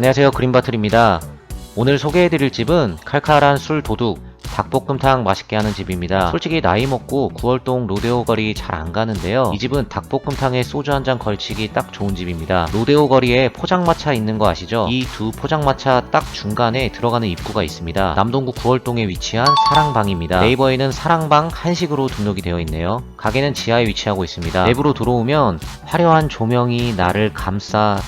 안녕하세요. 그린바틀입니다. 오늘 소개해드릴 집은 칼칼한 술 도둑 닭볶음탕 맛있게 하는 집입니다. 솔직히 나이 먹고 9월동 로데오 거리 잘 안 가는데요. 이 집은 닭볶음탕에 소주 한 잔 걸치기 딱 좋은 집입니다. 로데오 거리에 포장마차 있는 거 아시죠? 이 두 포장마차 딱 중간에 들어가는 입구가 있습니다. 남동구 9월동에 위치한 사랑방입니다. 네이버에는 사랑방 한식으로 등록이 되어 있네요. 가게는 지하에 위치하고 있습니다. 내부로 들어오면 화려한 조명이 나를 감싸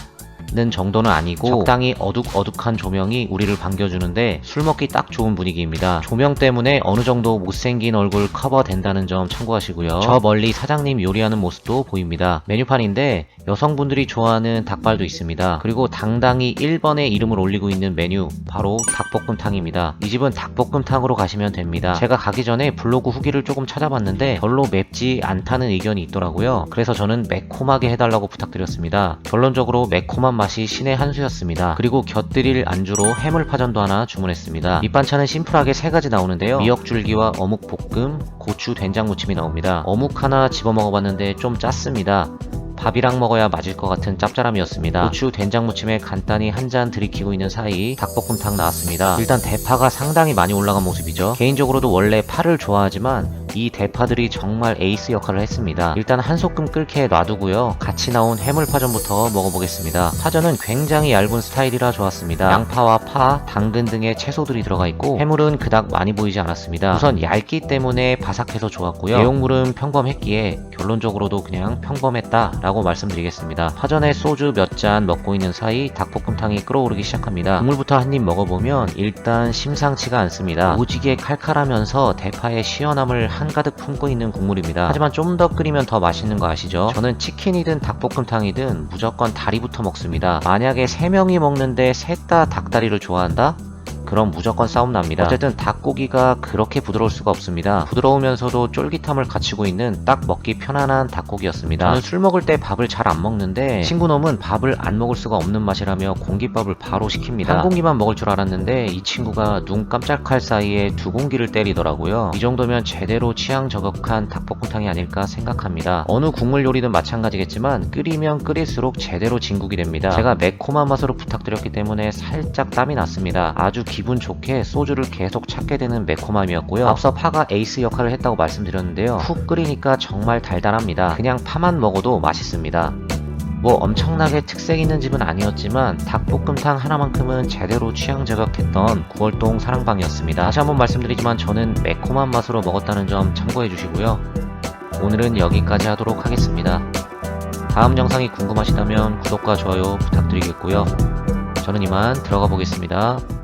는 정도는 아니고 적당히 어둑어둑한 조명이 우리를 반겨주는데 술 먹기 딱 좋은 분위기입니다. 조명 때문에 어느 정도 못생긴 얼굴 커버된다는 점 참고하시고요. 저 멀리 사장님 요리하는 모습도 보입니다. 메뉴판인데 여성분들이 좋아하는 닭발도 있습니다. 그리고 당당히 1번에 이름을 올리고 있는 메뉴 바로 닭볶음탕입니다. 이 집은 닭볶음탕으로 가시면 됩니다. 제가 가기 전에 블로그 후기를 조금 찾아봤는데 별로 맵지 않다는 의견이 있더라고요. 그래서 저는 매콤하게 해달라고 부탁드렸습니다. 결론적으로 매콤한 맛이 신의 한 수였습니다. 그리고 곁들일 안주로 해물파전도 하나 주문했습니다. 밑반찬은 심플하게 세 가지 나오는데요. 미역줄기와 어묵볶음, 고추 된장무침이 나옵니다. 어묵 하나 집어 먹어봤는데 좀 짰습니다. 밥이랑 먹어야 맞을 것 같은 짭짤함이었습니다. 고추 된장무침에 간단히 한 잔 들이키고 있는 사이 닭볶음탕 나왔습니다. 일단 대파가 상당히 많이 올라간 모습이죠. 개인적으로도 원래 파를 좋아하지만 이 대파들이 정말 에이스 역할을 했습니다. 일단 한 소끔 끓게 놔두고요. 같이 나온 해물파전부터 먹어보겠습니다. 파전은 굉장히 얇은 스타일이라 좋았습니다. 양파와 파, 당근 등의 채소들이 들어가 있고 해물은 그닥 많이 보이지 않았습니다. 우선 얇기 때문에 바삭해서 좋았고요. 내용물은 평범했기에 결론적으로도 그냥 평범했다라고 말씀드리겠습니다. 파전에 소주 몇 잔 먹고 있는 사이 닭볶음탕이 끓어오르기 시작합니다. 국물부터 한 입 먹어보면 일단 심상치가 않습니다. 오지게 칼칼하면서 대파의 시원함을 한 가득 품고 있는 국물입니다. 하지만 좀 더 끓이면 더 맛있는 거 아시죠? 저는 치킨이든 닭볶음탕이든 무조건 다리부터 먹습니다. 만약에 3명이 먹는데 셋 다 닭다리를 좋아한다? 그럼 무조건 싸움 납니다. 어쨌든 닭고기가 그렇게 부드러울 수가 없습니다. 부드러우면서도 쫄깃함을 갖추고 있는 딱 먹기 편안한 닭고기였습니다. 저는 술 먹을 때 밥을 잘 안 먹는데 친구놈은 밥을 안 먹을 수가 없는 맛이라며 공깃밥을 바로 시킵니다. 한 공기만 먹을 줄 알았는데 이 친구가 눈 깜짝할 사이에 두 공기를 때리더라고요. 이 정도면 제대로 취향 저격한 닭볶음탕이 아닐까 생각합니다. 어느 국물 요리든 마찬가지겠지만 끓이면 끓일수록 제대로 진국이 됩니다. 제가 매콤한 맛으로 부탁드렸기 때문에 살짝 땀이 났습니다. 아주 기분 좋게 소주를 계속 찾게 되는 매콤함이었고요. 앞서 파가 에이스 역할을 했다고 말씀드렸는데요. 푹 끓이니까 정말 달달합니다. 그냥 파만 먹어도 맛있습니다. 뭐 엄청나게 특색 있는 집은 아니었지만 닭볶음탕 하나만큼은 제대로 취향 저격했던 9월동 사랑방이었습니다. 다시 한번 말씀드리지만 저는 매콤한 맛으로 먹었다는 점 참고해 주시고요. 오늘은 여기까지 하도록 하겠습니다. 다음 영상이 궁금하시다면 구독과 좋아요 부탁드리겠고요. 저는 이만 들어가 보겠습니다.